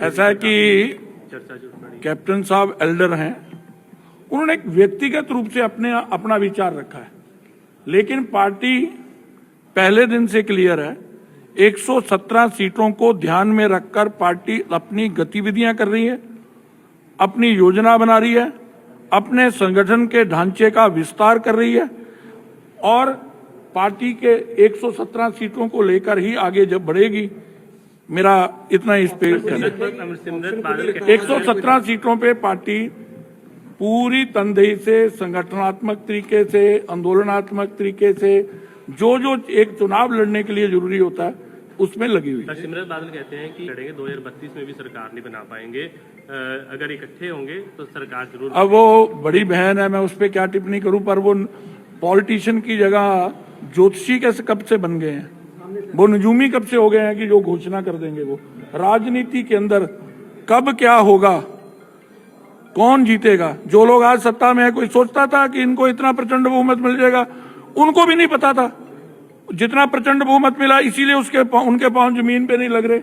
ऐसा है कि कैप्टन साहब एल्डर हैं, उन्होंने एक व्यक्तिगत रूप से अपने, अपना विचार रखा है। लेकिन पार्टी पहले दिन से क्लियर है 117 सीटों को ध्यान में रखकर पार्टी अपनी गतिविधियाँ कर रही है, अपनी योजना बना रही है, अपने संगठन के ढांचे का विस्तार कर रही है, और पार्टी के 117 सीटों को लेकर ही आगे जब बढ़ेगी मेरा इतना इस पे कहना है। अमरसिमरत बादल के 117 सीटों पे पार्टी पूरी तनदेही से संगठनात्मक तरीके से आंदोलनात्मक तरीके से जो जो एक चुनाव लड़ने के लिए ज़रूरी होता है उसमें लगी हुई है। सिमरत बादल कहते हैं कि लड़ेंगे 2032 में भी सरकार नहीं बना पाएँगे। अगर इकट्ठे होंगे तो सरकार ज़रूर अब वो बड़ी बहन है मैं उस पर क्या टिप्पणी करूँ पर वो पॉलिटिशियन की जगह ज्योतिषी कैसे कब से बन गए हैं। वो नजूमी कब से हो गए हैं कि जो घोषणा कर देंगे वो? राजनीति के अंदर कब क्या होगा? कौन जीतेगा? जो लोग आज सत्ता में है, कोई सोचता था कि इनको इतना प्रचंड बहुमत मिल जाएगा? उनको भी नहीं पता था। जितना प्रचंड बहुमत मिला, इसीलिए उसके उनके पाँव ज़मीन पे नहीं लग रहे।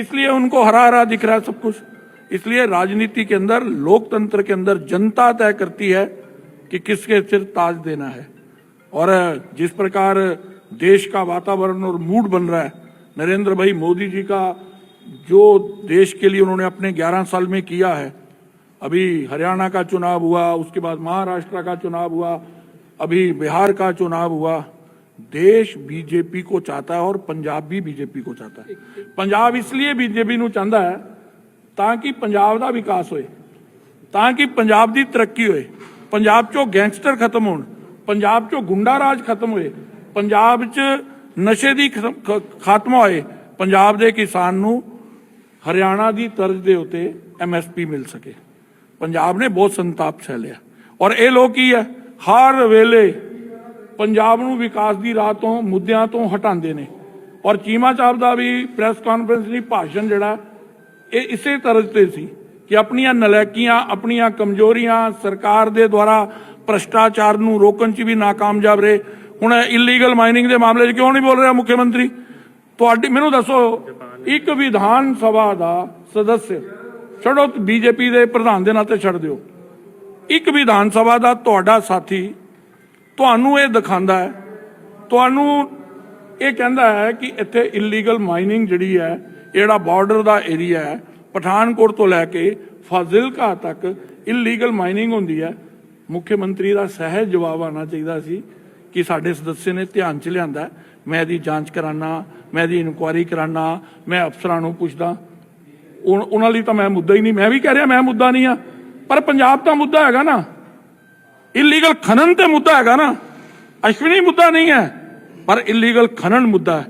इसलिए उनको हरा हरा दिख रहा है सब कुछ। इसलिए राजनीति के अंदर, लोकतंत्र के अंदर जनता तय करती है कि किसके सिर ताज देना है। और जिस प्रकार देश का वातावरण और मूड बन रहा है नरेंद्र भाई मोदी जी का जो देश के लिए उन्होंने अपने 11 साल में किया है अभी हरियाणा का चुनाव हुआ उसके बाद महाराष्ट्र का चुनाव हुआ अभी बिहार का चुनाव हुआ देश बीजेपी को चाहता है और पंजाब भी बीजेपी को चाहता है पंजाब इसलिए बीजेपੀ ਨੂੰ ਚਾਹੁੰਦਾ ਹੈ ਤਾਂ ਕਿ ਪੰਜਾਬ ਦਾ ਵਿਕਾਸ ਹੋਏ ਤਾਂ ਕਿ ਪੰਜਾਬ ਦੀ ਤਰੱਕੀ ਹੋਏ ਪੰਜਾਬ 'ਚੋਂ ਗੈਂਗਸਟਰ ਖਤਮ ਹੋਣ ਪੰਜਾਬ 'ਚੋਂ ਗੁੰਡਾ ਰਾਜ ਖਤਮ ਹੋਏ ਪੰਜਾਬ 'ਚ ਨਸ਼ੇ ਦੀ ਖਤਮ- ਖਾਤਮਾ ਹੋਏ, ਪੰਜਾਬ ਦੇ ਕਿਸਾਨ ਨੂੰ ਹਰਿਆਣਾ ਦੀ ਤਰਜ਼ ਦੇ ਉੱਤੇ ਐਮਐਸਪੀ ਮਿਲ ਸਕੇ। ਪੰਜਾਬ ਨੇ ਬਹੁਤ ਸੰਤਾਪ ਸਹਿ ਔਰ ਇਹ ਲੋਕ ਕੀ ਹੈ? ਹਰ ਵੇਲੇ ਪੰਜਾਬ ਨੂੰ ਵਿਕਾਸ ਦੀ ਰਾਹ ਤੋਂ, ਮੁੱਦਿਆਂ ਤੋਂ ਹਟਾਉਂਦੇ ਨੇ। ਔਰ ਚੀਮਾ ਸਾਹਿਬ ਦਾ ਵੀ ਪ੍ਰੈਸ ਕਾਨਫਰੰਸ ਦੀ ਭਾਸ਼ਣ ਜਿਹੜਾ, ਇਹ ਇਸੇ ਤਰ੍ਹਾਂ ਤੇ ਸੀ ਕਿ ਆਪਣੀਆਂ ਨਲਾਇਕੀਆਂ ਆਪਣੀਆਂ ਕਮਜ਼ੋਰੀਆਂ ਸਰਕਾਰ ਦੇ ਦੁਆਰਾ ਭ੍ਰਸ਼ਟਾਚਾਰ ਨੂੰ ਰੋਕਣ 'ਚ ਵੀ ਨਾਕਾਮਯਾਬ ਰਹੇ। ਹੁਣ ਇਲੀਗਲ ਮਾਈਨਿੰਗ ਦੇ ਮਾਮਲੇ 'ਚ ਕਿਉਂ ਨਹੀਂ ਬੋਲ ਰਿਹਾ ਮੁੱਖ ਮੰਤਰੀ? ਤੁਹਾਡੀ ਮੈਨੂੰ ਦੱਸੋ, ਇੱਕ ਵਿਧਾਨ ਸਭਾ ਦਾ ਸਦੱਸਿਆ ਛੱਡੋ, ਬੀਜੇਪੀ ਦੇ ਪ੍ਰਧਾਨ ਦੇ ਨਾਤੇ ਛੱਡ ਦਿਓ। ਇੱਕ ਵਿਧਾਨ ਸਭਾ ਦਾ ਤੁਹਾਡਾ ਸਾਥੀ ਤੁਹਾਨੂੰ ਇਹ ਦਿਖਾਉਂਦਾ ਹੈ, ਤੁਹਾਨੂੰ ਇਹ ਕਹਿੰਦਾ ਹੈ ਕਿ ਇੱਥੇ ਇਲੀਗਲ ਮਾਈਨਿੰਗ ਜਿਹੜੀ ਹੈ, ਜਿਹੜਾ ਬਾਰਡਰ ਦਾ ਏਰੀਆ ਹੈ, ਪਠਾਨਕੋਟ ਤੋਂ ਲੈ ਕੇ ਫਾਜ਼ਿਲਕਾ ਤੱਕ ਇਲੀਗਲ ਮਾਈਨਿੰਗ ਹੁੰਦੀ ਹੈ। ਮੁੱਖ ਮੰਤਰੀ ਦਾ ਸਹਿਜ ਜਵਾਬ ਆਉਣਾ ਚਾਹੀਦਾ ਸੀ। ਕਿ ਸਾਡੇ ਸਦੱਸਿਆ ਨੇ ਧਿਆਨ ਚ ਲਿਆਂਦਾ, ਮੈਂ ਇਹਦੀ ਜਾਂਚ ਕਰਾਨਾ, ਮੈਂ ਇਹਦੀ ਇਨਕੁਆਇਰੀ ਕਰਾਨਾ, ਮੈਂ ਅਫਸਰਾਂ ਨੂੰ ਪੁੱਛਦਾ। ਉਨ- ਉਹਨਾਂ ਲਈ ਤਾਂ ਮੈਂ ਮੁੱਦਾ ਹੀ ਨਹੀਂ, ਮੈਂ ਵੀ ਕਹਿ ਰਿਹਾ ਮੈਂ ਮੁੱਦਾ ਨਹੀਂ ਆ, ਪਰ ਪੰਜਾਬ ਤਾਂ ਮੁੱਦਾ ਹੈਗਾ ਨਾ। ਇਲੀਗਲ ਖਨਨ ਤੇ ਮੁੱਦਾ ਹੈਗਾ ਨਾ। ਅਸ਼ਵਨੀ ਮੁੱਦਾ ਨਹੀਂ ਹੈ, ਪਰ ਇਲੀਗਲ ਖਨਨ ਮੁੱਦਾ ਹੈ।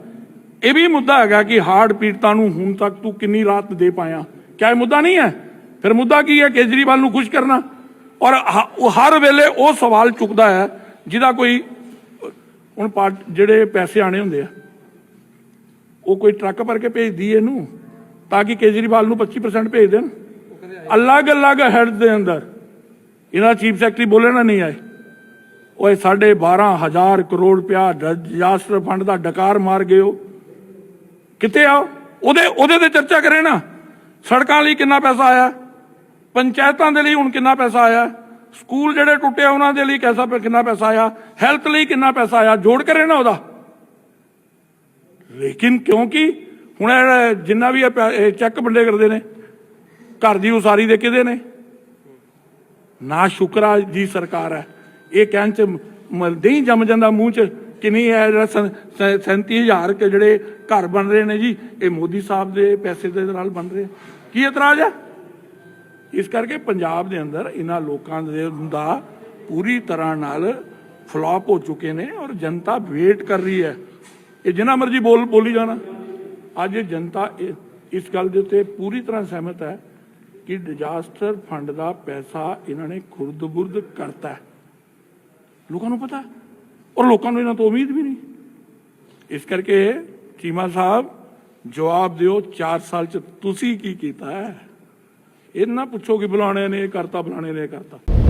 ਇਹ ਵੀ ਮੁੱਦਾ ਹੈਗਾ ਕਿ ਹਾਰਡ ਪੀੜਤਾਂ ਨੂੰ ਹੁਣ ਤੱਕ ਤੂੰ ਕਿੰਨੀ ਰਾਤ ਦੇ ਪਾਇਆ। ਕਿਆ ਇਹ ਮੁੱਦਾ ਨਹੀਂ ਹੈ? ਫਿਰ ਮੁੱਦਾ ਕੀ ਹੈ? ਕੇਜਰੀਵਾਲ ਨੂੰ ਖੁਸ਼ ਕਰਨਾ। ਔਰ ਹਰ ਵੇਲੇ ਉਹ ਸਵਾਲ ਚੁੱਕਦਾ ਹੈ, ਜਿਹਦਾ ਕੋਈ ਹੁਣ ਪਾਰਟ- ਜਿਹੜੇ ਪੈਸੇ ਆਣੇ ਹੁੰਦੇ ਆ, ਉਹ ਕੋਈ ਟਰੱਕ ਭਰ ਕੇ ਭੇਜਦੀ ਇਹਨੂੰ, ਤਾਂ ਕਿ ਕੇਜਰੀਵਾਲ ਨੂੰ 25% ਭੇਜ ਦੇਣ। ਅਲੱਗ-ਅਲੱਗ ਹੈਡ ਦੇ ਅੰਦਰ। ਇਹਨਾਂ ਚੀਫ ਸੈਕਟਰੀ ਬੋਲੇ ਨਹੀਂ ਆਏ। ਓਏ ਸਾਢੇ 12000 ਕਰੋੜ ਰੁਪਇਆ ਡਿਜ਼ਾਸਟਰ ਫੰਡ ਦਾ ਡਕਾਰ ਮਾਰ ਗਏ ਹੋ। ਕਿੱਥੇ ਆ ਉਹਦੇ ਉਹਦੇ ਤੇ ਚਰਚਾ ਕਰੇ ਨਾ। ਸੜਕਾਂ ਲਈ ਕਿੰਨਾ ਪੈਸਾ ਆਇਆ? ਪੰਚਾਇਤਾਂ ਦੇ ਲਈ ਹੁਣ ਕਿੰਨਾ ਪੈਸਾ ਆਇਆ? ਸਕੂਲ ਜਿਹੜੇ ਟੁੱਟੇ ਉਹਨਾਂ ਦੇ ਲਈ ਕੈਸਾ ਕਿੰਨਾ ਪੈਸਾ ਆਇਆ? ਹੈਲਥ ਲਈ ਕਿੰਨਾ ਪੈਸਾ ਆਇਆ? ਜੋੜ ਕਰੇ ਨਾ ਉਹਦਾ। ਲੇਕਿਨ ਕਿਉਂਕਿ ਹੁਣ ਜਿੰਨਾ ਵੀ ਇਹ ਚੈੱਕ ਵੰਡੇ ਕਰਦੇ ਨੇ, ਘਰ ਦੀ ਉਸਾਰੀ ਦੇ ਕਿਹਦੇ ਨੇ। ਨਾ ਸ਼ੁਕਰਾ ਜੀ ਸਰਕਾਰ ਹੈ। ਇਹ ਕਹਿਣ ਚ ਮ- ਨਹੀਂ ਜੰਮ ਜਾਂਦਾ ਮੂੰਹ ਚ ਕਿੰਨੀ ਨਹੀਂ ਇਹ ਜਿਹੜਾ 37000 ਕੇ ਜਿਹੜੇ ਘਰ ਬਣ ਰਹੇ ਨੇ ਜੀ, ਇਹ ਮੋਦੀ ਸਾਹਿਬ ਦੇ ਪੈਸੇ ਦੇ ਨਾਲ ਬਣ ਰਹੇ। ਕੀ ਇਤਰਾਜ਼ ਹੈ? ਇਸ ਕਰਕੇ ਪੰਜਾਬ ਦੇ ਅੰਦਰ ਇਹਨਾਂ ਲੋਕਾਂ ਦੇ ਦਾ ਪੂਰੀ ਤਰ੍ਹਾਂ ਨਾਲ ਫਲॉप ਹੋ ਚੁੱਕੇ ਨੇ ਔਰ ਜਨਤਾ ਵੇਟ ਕਰ ਰਹੀ ਹੈ। ਇਹ ਜਿੰਨਾ ਮਰਜ਼ੀ ਬੋਲ ਬੋਲੀ ਜਾਣਾ। ਅੱਜ ਜਨਤਾ ਇਸ ਗੱਲ ਦੇ ਉੱਤੇ ਪੂਰੀ ਤਰ੍ਹਾਂ ਸਹਿਮਤ ਹੈ ਕਿ ਡਿਜ਼ਾਸਟਰ ਫੰਡ ਦਾ ਪੈਸਾ ਇਹਨਾਂ ਨੇ ਖੁਰਦ-ਬੁਰਦ ਕਰਤਾ ਲੋਕਾਂ ਨੂੰ ਪਤਾ ਔਰ ਲੋਕਾਂ ਨੂੰ ਇਹਨਾਂ ਤੋਂ ਉਮੀਦ ਵੀ ਨਹੀਂ। ਇਸ ਕਰਕੇ ਚੀਮਾ ਸਾਹਿਬ, ਜਵਾਬ ਦਿਓ 4 ਸਾਲ ਚ ਤੁਸੀਂ ਕੀ ਕੀਤਾ ਹੈ? ਇਹ ਨਾ ਪੁੱਛੋ ਕਿ ਬੁਲਾਣੇ ਨੇ ਇਹ ਕਰਤਾ ਬੁਲਾਣੇ ਨੇ ਇਹ ਕਰਤਾ।